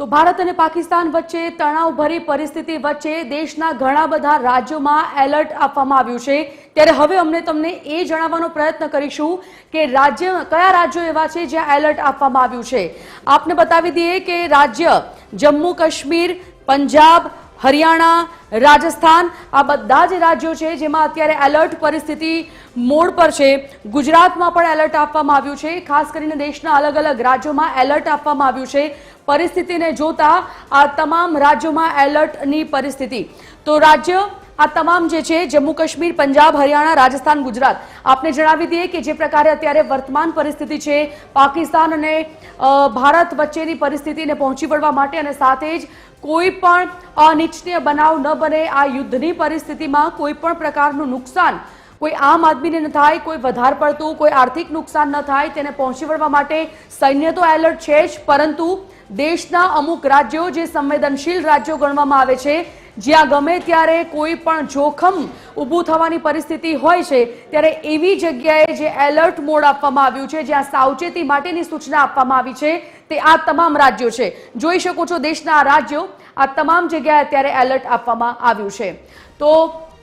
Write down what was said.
તો ભારત અને પાકિસ્તાન વચ્ચે તણાવભરી પરિસ્થિતિ વચ્ચે દેશના ઘણા બધા રાજ્યોમાં એલર્ટ આપવામાં આવ્યું છે. ત્યારે હવે અમને તમને એ જણાવવાનો પ્રયત્ન કરીશું કે રાજ્ય, કયા રાજ્યો એવા છે જ્યાં એલર્ટ આપવામાં આવ્યું છે. આપને બતાવી દઈએ કે રાજ્ય જમ્મુ કાશ્મીર પંજાબ હરિયાણા, રાજસ્થાન, આ બધા જ રાજ્યો છે જેમાં અત્યારે એલર્ટ પરિસ્થિતિ મોડ પર છે. ગુજરાતમાં પણ એલર્ટ આપવામાં આવ્યું છે. ખાસ કરીને દેશના અલગ અલગ રાજ્યોમાં એલર્ટ આપવામાં આવ્યું છે. પરિસ્થિતિને જોતા આ તમામ રાજ્યોમાં એલર્ટની પરિસ્થિતિ. તો રાજ્ય આ તમામ જે છે, જમ્મુ કાશ્મીર, પંજાબ, હરિયાણા, રાજસ્થાન, ગુજરાત. આપને જણાવી દઈએ કે જે પ્રકારે અત્યારે વર્તમાન પરિસ્થિતિ છે, પાકિસ્તાન અને ભારત વચ્ચેની પરિસ્થિતિને પહોંચી વળવા માટે અને સાથે જ કોઈ પણ અનિચ્છનીય બનાવ ન બને આ યુદ્ધની પરિસ્થિતિમાં કોઈ પણ પ્રકારનું નુકસાન, કોઈ આમ આદમીને ન થાય, કોઈ વધારે પડતું, કોઈ આર્થિક નુકસાન ન થાય, તેને પહોંચી વળવા માટે સૈન્ય તો એલર્ટ છે જ, પરંતુ દેશના અમુક રાજ્યો જે સંવેદનશીલ રાજ્યો ગણવામાં આવે છે જ્યાં ગમે ત્યારે કોઈ પણ જોખમ ઊભું થવાની પરિસ્થિતિ હોય છે, ત્યારે એવી જગ્યાએ જે એલર્ટ મોડ આપવામાં આવ્યું છે, જ્યાં સાવચેતી માટેની સૂચના આપવામાં આવી છે, તે આ તમામ રાજ્યો છે. જોઈ શકો છો, દેશના આ રાજ્યો આ તમામ જગ્યાએ અત્યારે એલર્ટ આપવામાં આવ્યું છે. તો